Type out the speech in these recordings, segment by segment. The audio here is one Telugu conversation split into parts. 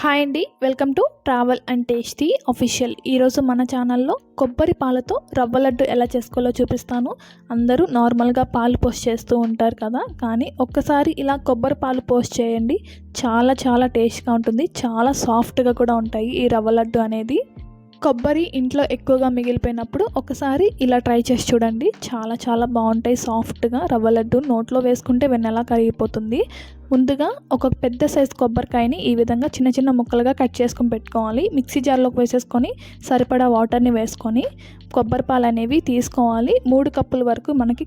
హాయ్ అండి welcome to travel and tasty official ఈరోజు మన ఛానల్లో కొబ్బరి పాలతో రవ్వ లడ్డు ఎలా చేసుకోవాలో చూపిస్తాను. అందరూ నార్మల్గా పాలు పోస్ట్ చేస్తూ ఉంటారు కదా కానీ ఒక్కసారి ఇలా కొబ్బరి పాలు పోస్ట్ చేయండి చాలా చాలా టేస్ట్గా ఉంటుంది చాలా సాఫ్ట్గా కూడా ఉంటాయి ఈ రవ్వ లడ్డు అనేది. కొబ్బరి ఇంట్లో ఎక్కువగా మిగిలిపోయినప్పుడు ఒకసారి ఇలా ట్రై చేసి చూడండి. చాలా చాలా బాగుంటాయి. సాఫ్ట్గా రవ్వ లడ్డు నోట్లో వేసుకుంటే వెన్నెలా కరిగిపోతుంది. ముందుగా ఒక పెద్ద సైజ్ కొబ్బరికాయని ఈ విధంగా చిన్న చిన్న ముక్కలుగా కట్ చేసుకొని పెట్టుకోవాలి. మిక్సీ జార్లోకి వేసేసుకొని సరిపడా వాటర్ని వేసుకొని కొబ్బరి పాలు అనేవి తీసుకోవాలి. మూడు కప్పుల వరకు మనకి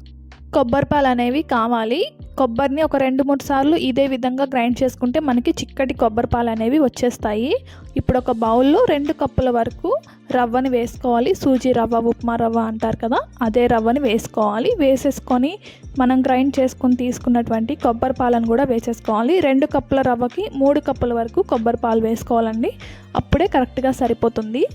కొబ్బరి పాలు అనేవి కావాలి. కొబ్బరిని ఒక రెండు మూడు సార్లు ఇదే విధంగా గ్రైండ్ చేసుకుంటే మనకి చిక్కటి కొబ్బరి పాలు అనేవి వచ్చేస్తాయి. ఇప్పుడు ఒక బౌల్లో రెండు కప్పుల వరకు రవ్వని వేసుకోవాలి. సూజీ రవ్వ ఉప్మా రవ్వ అంటారు కదా అదే రవ్వని వేసుకోవాలి. వేసేసుకొని మనం గ్రైండ్ చేసుకొని తీసుకున్నటువంటి కొబ్బరి పాలను కూడా వేసేసుకోవాలి. రెండు కప్పుల రవ్వకి మూడు కప్పుల వరకు కొబ్బరి పాలు వేసుకోవాలండి. అప్పుడే కరెక్ట్గా సరిపోతుంది.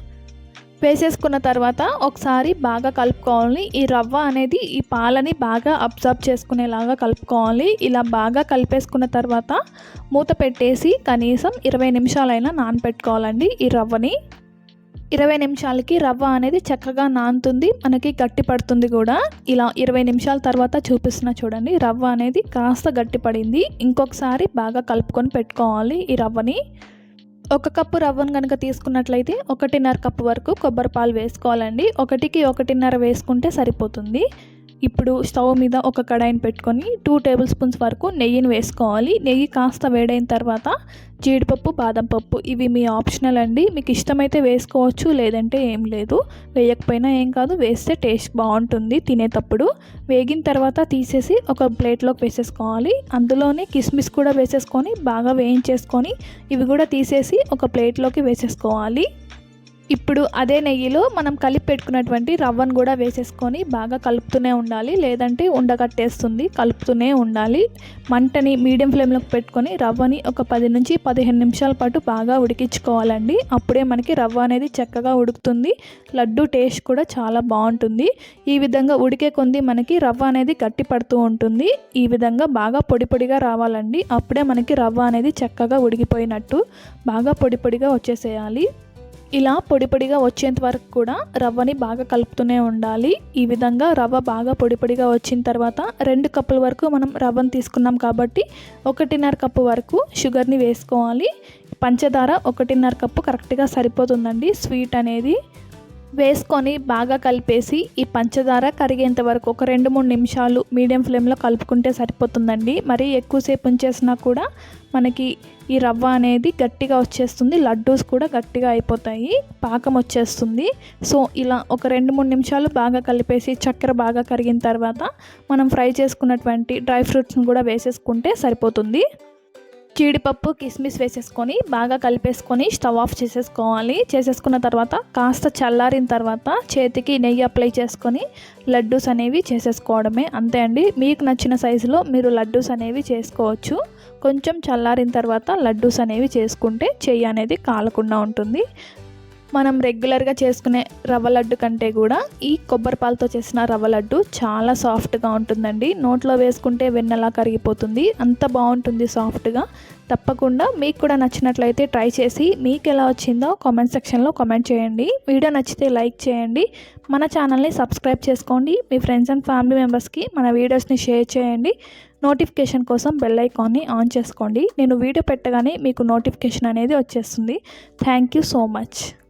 వేసేసుకున్న తర్వాత ఒకసారి బాగా కలుపుకోవాలి. ఈ రవ్వ అనేది ఈ పాలని బాగా అబ్జర్వ్ చేసుకునేలాగా కలుపుకోవాలి. ఇలా బాగా కలిపేసుకున్న తర్వాత మూత పెట్టేసి కనీసం ఇరవై నిమిషాలైనా నానపెట్టుకోవాలండి ఈ రవ్వని. ఇరవై నిమిషాలకి రవ్వ అనేది చక్కగా నానుతుంది మనకి గట్టి పడుతుంది కూడా. ఇలా ఇరవై నిమిషాల తర్వాత చూపిస్తున్న చూడండి రవ్వ అనేది కాస్త గట్టి పడింది. ఇంకొకసారి బాగా కలుపుకొని పెట్టుకోవాలి ఈ రవ్వని. ఒక కప్పు రవ్వను కనుక తీసుకున్నట్లయితే ఒకటిన్నర కప్పు వరకు కొబ్బరి పాలు వేసుకోవాలండి. ఒకటికి ఒకటిన్నర వేసుకుంటే సరిపోతుంది. ఇప్పుడు స్టవ్ మీద ఒక కడాయిని పెట్టుకొని టూ టేబుల్ స్పూన్స్ వరకు నెయ్యిని వేసుకోవాలి. నెయ్యి కాస్త వేడైన తర్వాత జీడిపప్పు బాదం పప్పు ఇవి మీ ఆప్షనల్ అండి. మీకు ఇష్టమైతే వేసుకోవచ్చు లేదంటే ఏం లేదు. వేయకపోయినా ఏం కాదు వేస్తే టేస్ట్ బాగుంటుంది తినేటప్పుడు. వేగిన తర్వాత తీసేసి ఒక ప్లేట్లోకి వేసేసుకోవాలి. అందులోనే కిస్మిస్ కూడా వేసేసుకొని బాగా వేయించేసుకొని ఇవి కూడా తీసేసి ఒక ప్లేట్లోకి వేసేసుకోవాలి. ఇప్పుడు అదే నెయ్యిలో మనం కలిపి పెట్టుకున్నటువంటి రవ్వను కూడా వేసేసుకొని బాగా కలుపుతూనే ఉండాలి. లేదంటే ఉండగట్టేస్తుంది. కలుపుతూనే ఉండాలి. మంటని మీడియం ఫ్లేమ్లోకి పెట్టుకొని రవ్వని ఒక పది నుంచి పదిహేను నిమిషాల పాటు బాగా ఉడికించుకోవాలండి. అప్పుడే మనకి రవ్వ అనేది చక్కగా ఉడుకుతుంది. లడ్డు టేస్ట్ కూడా చాలా బాగుంటుంది. ఈ విధంగా ఉడికే కొంది మనకి రవ్వ అనేది గట్టి పడుతూ ఉంటుంది. ఈ విధంగా బాగా పొడి పొడిగా రావాలండి. అప్పుడే మనకి రవ్వ అనేది చక్కగా ఉడికిపోయినట్టు బాగా పొడి పొడిగా వచ్చేసేయాలి. ఇలా పొడి పొడిగా వచ్చేంత వరకు కూడా రవ్వని బాగా కలుపుతూనే ఉండాలి. ఈ విధంగా రవ్వ బాగా పొడి పొడిగా వచ్చిన తర్వాత రెండు కప్పుల వరకు మనం రవ్వను తీసుకున్నాం కాబట్టి ఒకటిన్నర కప్పు వరకు షుగర్ని వేసుకోవాలి. పంచదార ఒకటిన్నర కప్పు కరెక్ట్గా సరిపోతుందండి. స్వీట్ అనేది వేసుకొని బాగా కలిపేసి ఈ పంచదార కరిగేంత వరకు ఒక రెండు మూడు నిమిషాలు మీడియం ఫ్లేమ్లో కలుపుకుంటే సరిపోతుందండి. మరి ఎక్కువసేపు ఉంచేసినా కూడా మనకి ఈ రవ్వ అనేది గట్టిగా వచ్చేస్తుంది. లడ్డూస్ కూడా గట్టిగా అయిపోతాయి. పాకం వచ్చేస్తుంది. సో ఇలా ఒక రెండు మూడు నిమిషాలు బాగా కలిపేసి చక్కెర బాగా కరిగిన తర్వాత మనం ఫ్రై చేసుకున్నటువంటి డ్రై ఫ్రూట్స్ని కూడా వేసేసుకుంటే సరిపోతుంది. జీడిపప్పు కిస్మిస్ వేసేసుకొని బాగా కలిపేసుకొని స్టవ్ ఆఫ్ చేసేసుకోవాలి. చేసేసుకున్న తర్వాత కాస్త చల్లారిన తర్వాత చేతికి నెయ్యి అప్లై చేసుకొని లడ్డూస్ అనేవి చేసేసుకోవడమే. అంతే అండి. మీకు నచ్చిన సైజులో మీరు లడ్డూస్ అనేవి చేసుకోవచ్చు. కొంచెం చల్లారిన తర్వాత లడ్డూస్ అనేవి చేసుకుంటే చెయ్యి అనేది కాలకుండా ఉంటుంది. మనం రెగ్యులర్గా చేసుకునే రవ్వ లడ్డు కంటే కూడా ఈ కొబ్బరి పాలతో చేసిన రవ్వ లడ్డు చాలా సాఫ్ట్గా ఉంటుందండి. నోట్లో వేసుకుంటే వెన్నలా కరిగిపోతుంది. అంత బాగుంటుంది సాఫ్ట్గా. తప్పకుండా మీకు కూడా నచ్చినట్లయితే ట్రై చేసి మీకు ఎలా వచ్చిందో కామెంట్ సెక్షన్లో కామెంట్ చేయండి. వీడియో నచ్చితే లైక్ చేయండి. మన ఛానల్ని సబ్స్క్రైబ్ చేసుకోండి. మీ ఫ్రెండ్స్ అండ్ ఫ్యామిలీ మెంబర్స్కి మన వీడియోస్ని షేర్ చేయండి. నోటిఫికేషన్ కోసం బెల్ ఐకాన్ని ఆన్ చేసుకోండి. నేను వీడియో పెట్టగానే మీకు నోటిఫికేషన్ అనేది వచ్చేస్తుంది. Thank you so much